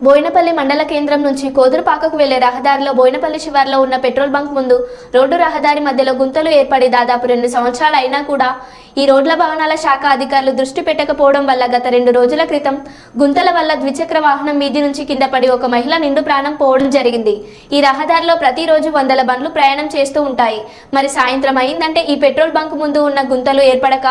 బోయినపల్లి మండల కేంద్రం నుంచి కోదురుపాకకు వెళ్ళే రహదారిలో బోయినపల్లి శివార్లో ఉన్న పెట్రోల్ బంక్ ముందు రోడ్డు రహదారి మధ్యలో గుంతలు ఏర్పడి దాదాపు రెండు సంవత్సరాలు అయినా కూడా ఈ రోడ్ల భవనాల శాఖ అధికారులు దృష్టి పెట్టకపోవడం వల్ల గత రెండు రోజుల క్రితం గుంతల వల్ల ద్విచక్ర వాహనం మీది నుంచి కింద పడి ఒక మహిళ నిండు ప్రాణం పోవడం జరిగింది. ఈ రహదారిలో ప్రతిరోజు వందల బండ్లు ప్రయాణం చేస్తూ ఉంటాయి. మరి సాయంత్రం అయిందంటే ఈ పెట్రోల్ బంక్ ముందు ఉన్న గుంతలు ఏర్పడక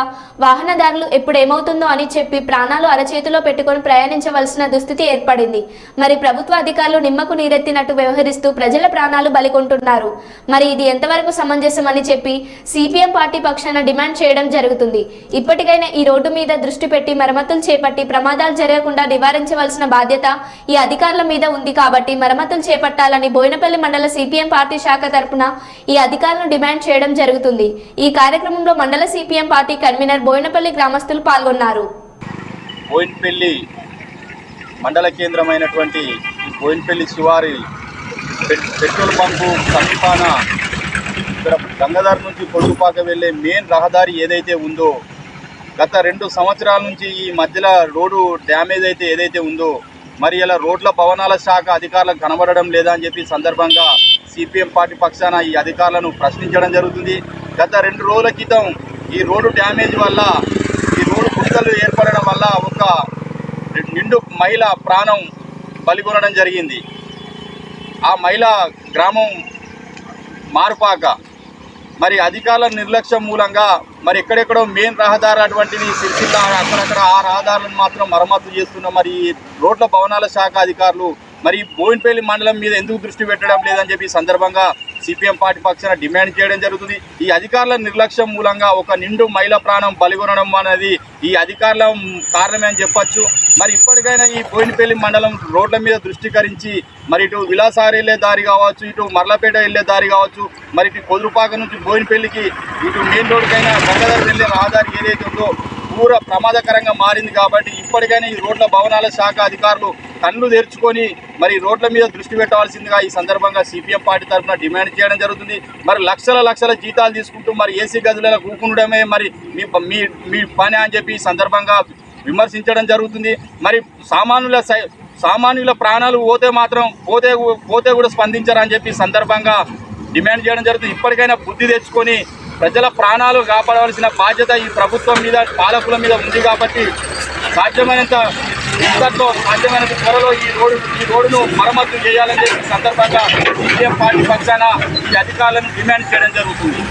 వాహనదారులు ఎప్పుడు ఏమవుతుందో అని చెప్పి ప్రాణాలు అరచేతిలో పెట్టుకొని ప్రయాణించవలసిన దుస్థితి ఏర్పడింది. మరి ప్రభుత్వ అధికారులు నిమ్మకు నీరెత్తినట్టు వ్యవహరిస్తూ ప్రజల ప్రాణాలు బలికొంటున్నారు. మరి ఇది ఎంతవరకు సమంజసం అని చెప్పి సిపిఎం పార్టీ పక్షాన డిమాండ్ చేయడం జరుగుతుంది. ఇప్పటికైనా ఈ రోడ్డు మీద దృష్టి పెట్టి మరమ్మతులు చేపట్టి ప్రమాదాలు జరగకుండా నివారించవలసిన బాధ్యత ఈ అధికారుల మీద ఉంది కాబట్టి మరమ్మతులు చేపట్టాలని బోయినపల్లి మండల సిపిఎం పార్టీ శాఖ తరపున ఈ అధికారులను డిమాండ్ చేయడం జరుగుతుంది. ఈ కార్యక్రమంలో మండల సిపిఎం పార్టీ కన్వీనర్ బోయినపల్లి గ్రామస్తులు పాల్గొన్నారు. బోయినపల్లి మండల కేంద్రమైనటువంటి బోయిన్పల్లి శివారి పెట్రోల్ పంపు సమీపాన ఇక్కడ గంగాధర్ నుంచి పొడుగుపాక వెళ్ళే మెయిన్ రహదారి ఏదైతే ఉందో గత రెండు సంవత్సరాల నుంచి ఈ మధ్యలో రోడ్డు డ్యామేజ్ అయితే ఏదైతే ఉందో మరి ఇలా రోడ్ల భవనాల శాఖ అధికారులకు కనబడడం లేదా అని చెప్పి సందర్భంగా సిపిఎం పార్టీ పక్షాన ఈ అధికారులను ప్రశ్నించడం జరుగుతుంది. గత రెండు రోజుల క్రితం ఈ రోడ్డు డ్యామేజ్ వల్ల ఈ రోడ్డు గుంతలు ఏర్పడడం వల్ల ఒక నిండు మహిళ ప్రాణం బలిగొనడం జరిగింది. ఆ మహిళ గ్రామం మారుపాక. మరి అధికారుల నిర్లక్ష్యం మూలంగా మరి ఎక్కడెక్కడో మెయిన్ రహదారి అటువంటిది సిరిసిల్ల అక్కడక్కడ ఆ రహదారులను మాత్రం మరమ్మతు చేస్తున్న మరి రోడ్ల భవనాల శాఖ అధికారులు మరి బోయినపల్లి మండలం మీద ఎందుకు దృష్టి పెట్టడం లేదని చెప్పి సందర్భంగా సిపిఎం పార్టీ పక్షాన డిమాండ్ చేయడం జరుగుతుంది. ఈ అధికారుల నిర్లక్ష్యం మూలంగా ఒక నిండు మహిళ ప్రాణం బలిగొనడం అనేది ఈ అధికారుల కారణమే అని చెప్పొచ్చు. మరి ఇప్పటికైనా ఈ బోయినపల్లి మండలం రోడ్ల మీద దృష్టికరించి మరి ఇటు విలాసారి వెళ్ళే దారి కావచ్చు ఇటు మర్లపేట వెళ్ళే దారి కావచ్చు మరి ఇటు కొదురుపాక నుంచి బోయినపల్లికి ఇటు మెయిన్ రోడ్కైనా గంగాధర్ వెళ్ళే రహదారి ఏదైతే ఉందో పూర ప్రమాదకరంగా మారింది కాబట్టి ఇప్పటికైనా ఈ రోడ్ల భవనాల శాఖ అధికారులు కళ్ళు తెరుచుకొని మరి రోడ్ల మీద దృష్టి పెట్టవలసిందిగా ఈ సందర్భంగా సిపిఎం పార్టీ తరఫున డిమాండ్ చేయడం జరుగుతుంది. మరి లక్షల లక్షల జీతాలు తీసుకుంటూ మరి ఏసీ గదులలో కూకుండడమే మరి మీ మీ మీ పని అని చెప్పి ఈ సందర్భంగా విమర్శించడం జరుగుతుంది. మరి సామాన్యుల సై- సామాన్యుల ప్రాణాలు పోతే మాత్రం పోతే పోతే కూడా స్పందించారని చెప్పి సందర్భంగా డిమాండ్ చేయడం జరుగుతుంది. ఇప్పటికైనా బుద్ధి తెచ్చుకొని ప్రజల ప్రాణాలు కాపాడవలసిన బాధ్యత ఈ ప్రభుత్వం మీద పాలకుల మీద ఉంది కాబట్టి సాధ్యమైనంత ఇంతట్లో సాధ్యమైనంత త్వరలో ఈ రోడ్డు ఈ రోడ్డును మరమ్మతు చేయాలని చెప్పి సందర్భంగా సీఎం పార్టీ పక్షాన ఈ అధికారులను డిమాండ్ చేయడం జరుగుతుంది.